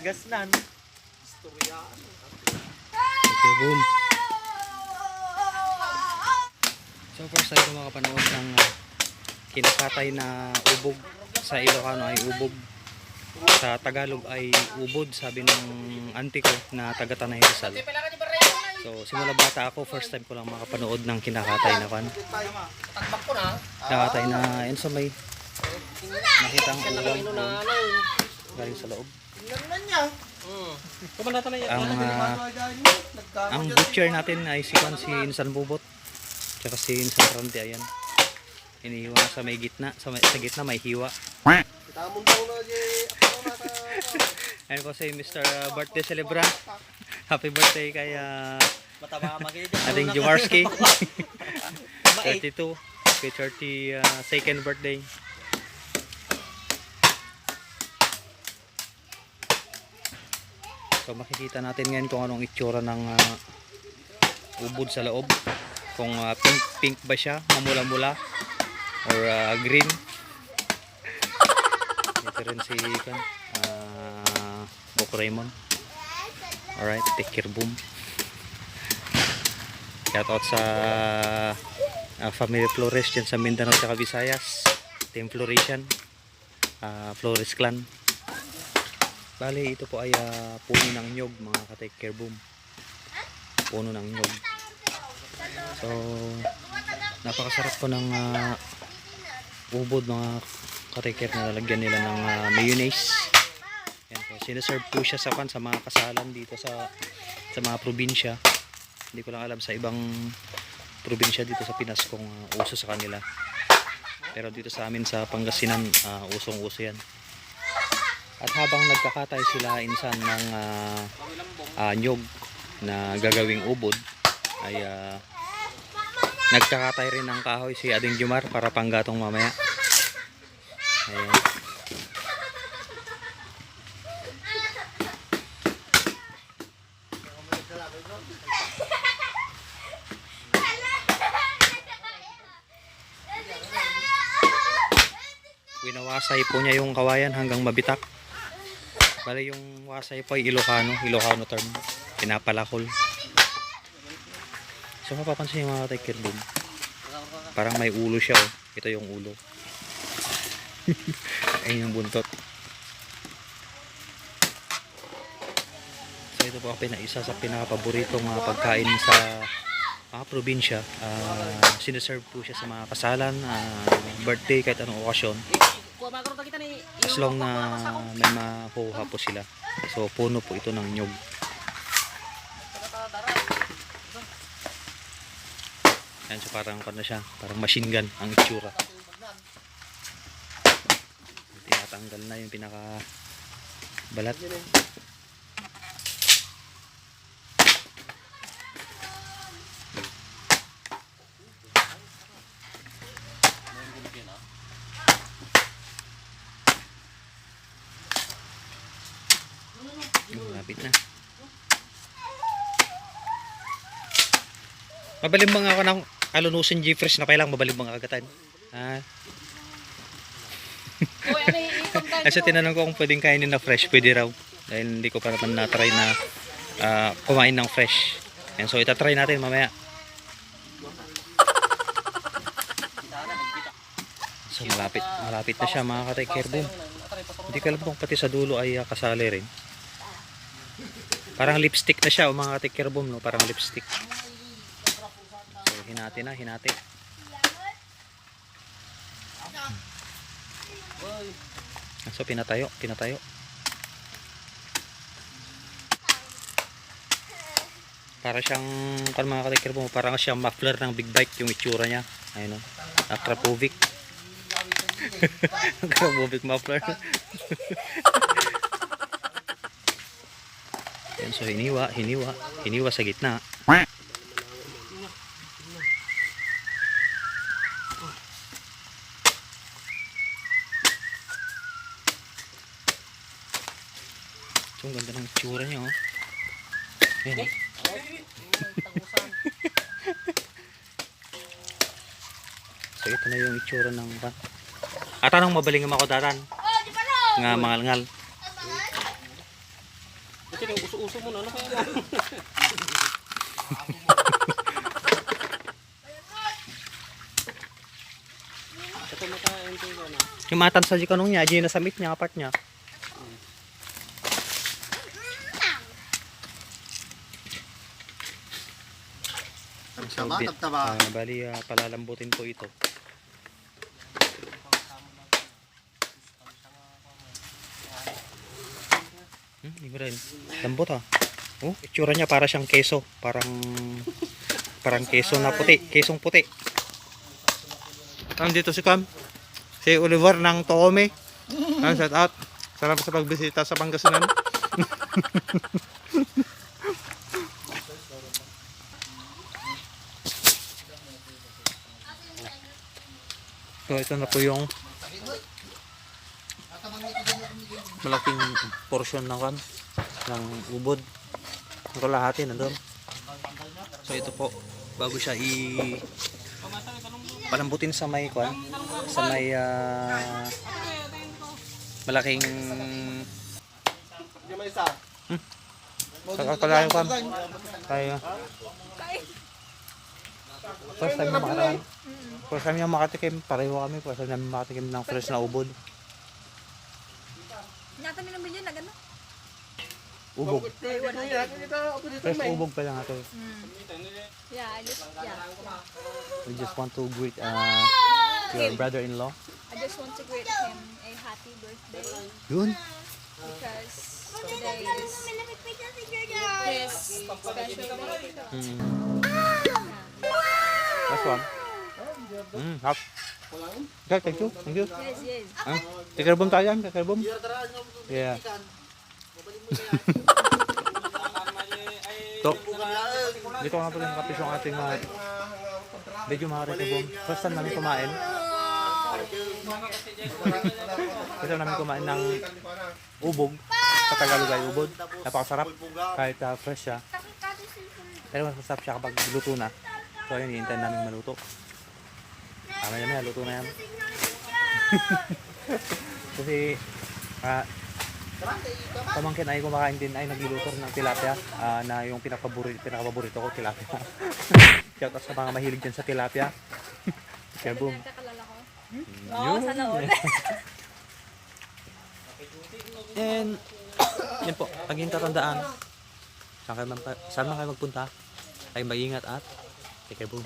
Gasgasnan. Okay, boom. So first tayo makapanood ng uh, kinakatay na ubog sa Ilocano ay ubog sa Tagalog ay ubod sabi ng auntie ko na taga Tanay Rizal so simula bata ako first time ko lang makapanood ng kinakatay na kan kinakatay na yun sa may nakita ang ulam galing sa loob ang ah, ang butcher natin ay si Juan si Insan Bubot tsaka si Insan Randy ayan. Inihiwa na sa may gitna sa, may, sa gitna may hiwa. Tamon daw na na sa ayun po si Mr. birthday celebrant. Happy birthday kay ah, magiging. ating Jumarski 32 happy 30 ah, second birthday so makikita natin ngayon kung anong itsura ng ah, ubod sa loob. Kung ah, pink pink ba siya mamula-mula or ah, green. Ito rin si kan uh, Bok Raymond. Alright take care boom. Shout out sa ah, family Flores dyan sa Mindanao at Visayas. Team Floresian uh, Flores clan bali ito po ay ah, puno ng nyog mga ka-take care boom. Puno ng nyog. So napakasarap po ng ah, ubod mga ka-take care na lalagyan nila ng ah, mayonnaise. Yan po sinaserve po siya sa kan sa mga kasalan dito sa sa mga probinsya. Hindi ko lang alam sa ibang probinsya dito sa Pinas kung ah, uso sa kanila. Pero dito sa amin sa Pangasinan ah, usong uso yan at habang nagkakatay sila insan ng ah, ah, nyog na gagawing ubod ay ah, nagkakatay rin ng kahoy si Ading Jumar para panggatong mamaya. Ayan. Winawasay po niya yung kawayan hanggang mabitak bali yung wasay po ay Ilocano Ilocano term. Pinapalakol. So mapapansin yung mga tiger boom parang may ulo siya oh. ito yung ulo. Ayun yung buntot. So ito po ang pinaisa sa pinakapaboritong mga pagkain sa mga probinsya. Uh, sinaserve po siya sa mga kasalan ah, birthday kahit anong okasyon as long na may makuha po sila. So puno po ito ng nyog yan so parang ano siya parang machine gun ang itsura. Tinatanggal na yung pinaka balat Malapit na. Mabalimbang ako ng alunusin G-Fresh na kailang mabalimbang agatan. Ha? Kasi tinanong ko kung pwedeng kainin na fresh, pwede raw. Dahil hindi ko pa naman na-try na ah, kumain ng fresh. And so itatry natin mamaya. So malapit, malapit na siya mga ka-take care boom. Hindi ko alam kung pati sa dulo ay ah, kasali rin. Parang lipstick na siya o mga ka-take care boom no, parang lipstick. So hinati na, hinati. So pinatayo, pinatayo. Para siyang kan mga boom, parang siyang muffler ng big bike yung itsura niya. Ayun o. Akrapovic. Akrapovic muffler. Yan, so hiniwa, hiniwa, hiniwa sa gitna. So, ang ganda ng itsura niya, oh. Ayan, oh. So, ito na yung itsura ng... At anong mabaling ako datan? Nga mangal-ngal. Uso mo na. Ano kaya? Ito makain ko ah. Yung matan sa jikanong niya, di na samit niya, apart niya. Taba, tabtaba. ah, bali, ah, palalambutin ko ito. Hmm, hindi rin. Lambot ha. Oh, itsura niya para siyang keso. Parang parang keso na puti. Kesong puti. Nandito si Cam. Si Oliver ng Toome. Ah, shout out. Salamat sa pagbisita sa Pangasinan. So ito na po yung malaking portion ng kan ng ubod. Ang kalahati na doon. So ito po bago siya i palambutin sa may kwan sa may ah, malaking Hindi may isa. Kakalayo ka. tayo. First. First time yung makatikim. Pareho kami. First time namin makatikim ng fresh na ubod. Nyata ni namin yun na gano'n. Ubog. Fresh ubog pa lang ito. Yeah, I just, yeah. We just want to greet uh, your brother-in-law. I just want to greet him a happy birthday Yun. because today is his special day. Mm. Last one. Mm, hap. Okay, thank you. Thank you. Yes, yes. Ah, Kikarbom tayo yan. Kikarbom. Yeah. So, dito nga pala nakapis yung ating uh, medyo mga rekabom. First time namin kumain. First time namin kumain ng ubog. Sa Tagalog ay ubod. Napakasarap. Kahit uh, fresh siya. Pero mas masarap siya kapag luto na. So ayun, hihintay namin maluto. Tama na yan, luto na yan. Kasi, ah, pamangkin ay kumakain din ay nagluluto ng tilapia ah, na yung pinakapaborito, pinakapaborito ko, tilapia. Shout out sa mga mahilig dyan sa tilapia. Kaya boom. Nagkakalala ko. Oo, sana all. And, yan po, paging tatandaan, saan, kayo man, saan man kayo magpunta, ay mag-ingat at care boom.